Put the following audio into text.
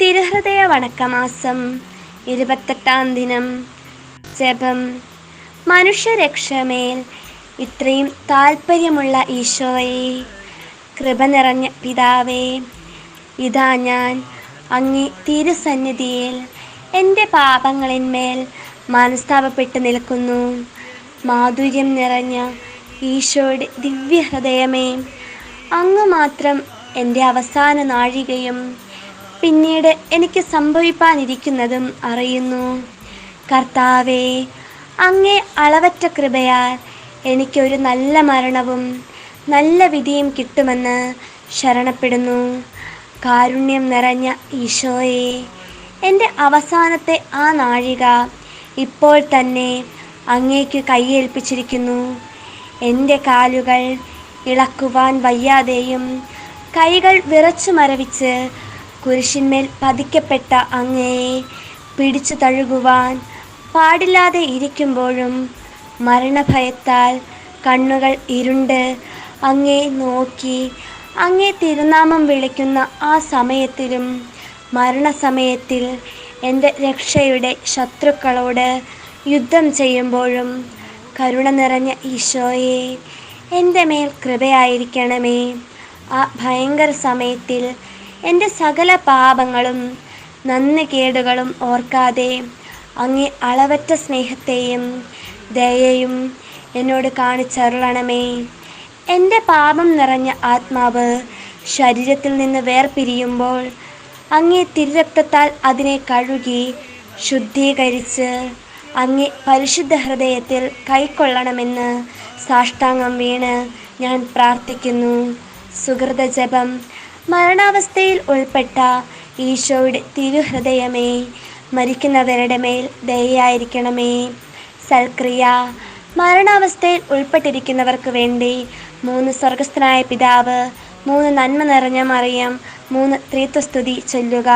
തിരുഹൃദയ വണക്കമാസം ഇരുപത്തെട്ടാം ദിനം. ജപം. മനുഷ്യരക്ഷമേൽ ഇത്രയും താല്പര്യമുള്ള ഈശോയെ കൃപ നിറഞ്ഞ പിതാവേ ഇതാ ഞാൻ അങ്ങേ തിരുസന്നിധിയിൽ എന്റെ പാപങ്ങളിന്മേൽ മനസ്താപപ്പെട്ട് നിൽക്കുന്നു. മാധുര്യം നിറഞ്ഞ ഈശോയുടെ ദിവ്യഹൃദയമേ അങ്ങ് മാത്രം എന്റെ അവസാന നാഴികയും പിന്നീട് എനിക്ക് സംഭവിപ്പാനിരിക്കുന്നതും അറിയുന്നു. കർത്താവേ അങ്ങേ അളവറ്റ കൃപയാൽ എനിക്കൊരു നല്ല മരണവും നല്ല വിധിയും കിട്ടുമെന്ന് ശരണപ്പെടുന്നു. കാരുണ്യം നിറഞ്ഞ ഈശോയെ എന്റെ അവസാനത്തെ ആ നാഴിക ഇപ്പോൾ തന്നെ അങ്ങേക്ക് കൈയേൽപ്പിച്ചിരിക്കുന്നു. എന്റെ കാലുകൾ ഇളക്കുവാൻ വയ്യാതെയും കൈകൾ വിറച്ചു മരവിച്ച് കുരിശിന്മേൽ പതിക്കപ്പെട്ട അങ്ങയെ പിടിച്ചു തഴുകുവാൻ പാടില്ലാതെ ഇരിക്കുമ്പോഴും മരണഭയത്താൽ കണ്ണുകൾ ഇരുണ്ട് അങ്ങേ നോക്കി അങ്ങേ തിരുനാമം വിളിക്കുന്ന ആ സമയത്തിലും മരണസമയത്തിൽ എന്റെ രക്ഷയുടെ ശത്രുക്കളോട് യുദ്ധം ചെയ്യുമ്പോഴും കരുണ നിറഞ്ഞ ഈശോയെ എന്റെ മേൽ കൃപയായിരിക്കണമേ. ആ ഭയങ്കര സമയത്തിൽ എന്റെ സകല പാപങ്ങളും നന്ദി കേടുകളും ഓർക്കാതെ അങ്ങേ അളവറ്റ സ്നേഹത്തെയും ദയയും എന്നോട് കാണിച്ചരുളണമേ. എന്റെ പാപം നിറഞ്ഞ ആത്മാവ് ശരീരത്തിൽ നിന്ന് വേർപിരിയുമ്പോൾ അങ്ങേ തിരുരക്തത്താൽ അതിനെ കഴുകി ശുദ്ധീകരിച്ച് അങ്ങേ പരിശുദ്ധ ഹൃദയത്തിൽ കൈക്കൊള്ളണമെന്ന് സാഷ്ടാംഗം വീണ് ഞാൻ പ്രാർത്ഥിക്കുന്നു. സുഹൃത ജപം മരണാവസ്ഥയിൽ ഉൾപ്പെട്ട ഈശോയുടെ തിരുഹൃദയമേ മരിക്കുന്നവരുടെ മേൽ ദയായിരിക്കണമേ സൽക്രിയ മരണാവസ്ഥയിൽ ഉൾപ്പെട്ടിരിക്കുന്നവർക്ക് വേണ്ടി മൂന്ന് സ്വർഗസ്ഥനായ പിതാവ് മൂന്ന് നന്മ നിറഞ്ഞ മറിയം മൂന്ന് ത്രീത്വസ്തുതി ചൊല്ലുക.